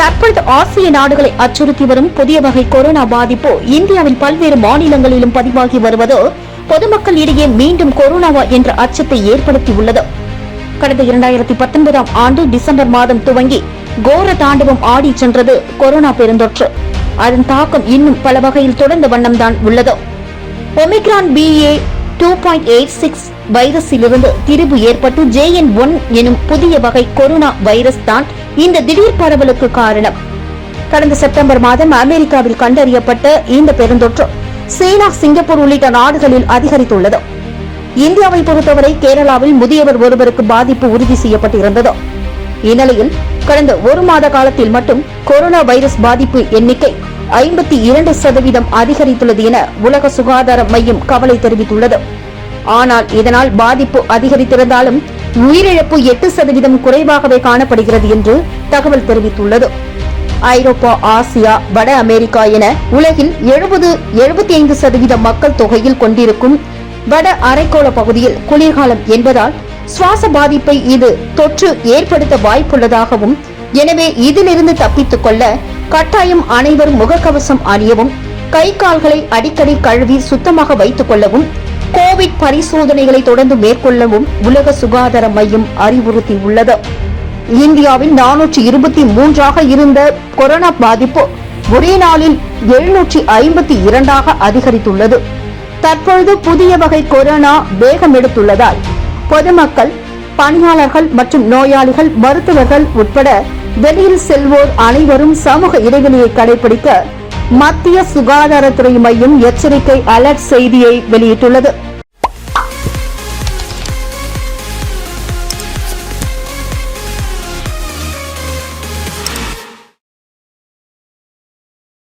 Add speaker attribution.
Speaker 1: தற்பொழுது ஆசிய நாடுகளை அச்சுறுத்தி வரும் புதிய வகை கொரோனா பாதிப்பு இந்தியாவின் பல்வேறு மாநிலங்களிலும் பதிவாகி வருவது பொதுமக்கள் இடையே மீண்டும் கொரோனாவா என்ற அச்சத்தை ஏற்படுத்தியுள்ளது. கடந்த இரண்டாயிரத்தி பத்தொன்பதாம் ஆண்டு டிசம்பர் மாதம் துவங்கி கோர தாண்டவம் ஆடி சென்றது கொரோனா பெருந்தொற்று. அதன் தாக்கம் இன்னும் பல வகையில் தொடர்ந்த வண்ணம்தான் உள்ளது. Omicron BA two point eight six வைரஸிலிருந்து திரிபு ஏற்பட்டு ஜே என் ஒன் எனும் புதிய வகை கொரோனா வைரஸ் தான் இந்த திடீர் பரவலுக்கு காரணம். கடந்த செப்டம்பர் மாதம் அமெரிக்காவில் கண்டறியப்பட்ட இந்த பெருந்தொற்று சீனா சிங்கப்பூர் உள்ளிட்ட நாடுகளில் அதிகரித்துள்ளது. இந்தியாவை பொறுத்தவரை கேரளாவில் முதியவர் ஒருவருக்கு பாதிப்பு உறுதி செய்யப்பட்டிருந்தது. இந்நிலையில் கடந்த ஒரு மாத காலத்தில் மட்டும் கொரோனா வைரஸ் பாதிப்பு எண்ணிக்கை ஐம்பத்தி இரண்டு சதவீதம் அதிகரித்துள்ளது என உலக சுகாதார மையம் கவலை தெரிவித்துள்ளது. ஆனால் இதனால் பாதிப்பு அதிகரித்திருந்தாலும் உயிரிழப்பு எட்டு சதவீதம் குறைவாகவே காணப்படுகிறது என்று தகவல் தெரிவித்துள்ளது. ஐரோப்பா ஆசியா வட அமெரிக்கா என உலகில் எழுபது எழுபத்தி ஐந்து சதவீத மக்கள் தொகையில் கொண்டிருக்கும் வட அரைக்கோள பகுதியில் குளிர்காலம் என்பதால் சுவாச பாதிப்பை இது தொற்று ஏற்படுத்த வாய்ப்புள்ளதாகவும் எனவே இதிலிருந்து தப்பித்துக் கொள்ள கட்டாயம் அனைவரும் முகக்கவசம் அணியவும் கை கால்களை அடிக்கடி கழுவி சுத்தமாக வைத்துக் கொள்ளவும் கோவிட் பரிசோதனைகளை தொடர்ந்து மேற்கொள்ளவும் உலக சுகாதார மையம் அறிவுறுத்தியுள்ளது இந்தியாவில் நானூற்றி இருபத்தி மூன்றாக இருந்த கொரோனா பாதிப்பு ஒரே நாளில் எழுநூற்றி ஐம்பத்தி இரண்டாக அதிகரித்துள்ளது. தற்பொழுது புதிய வகை கொரோனா வேகம் எடுத்துள்ளதால் பொதுமக்கள் பணியாளர்கள் மற்றும் நோயாளிகள் மருத்துவர்கள் உட்பட வெளியில் செல்வோர் அனைவரும் சமூக இடைவெளியை கடைபிடிக்க மத்திய சுகாதாரத்துறை மையம் எச்சரிக்கை அலர்ட் செய்தியை வெளியிட்டுள்ளது.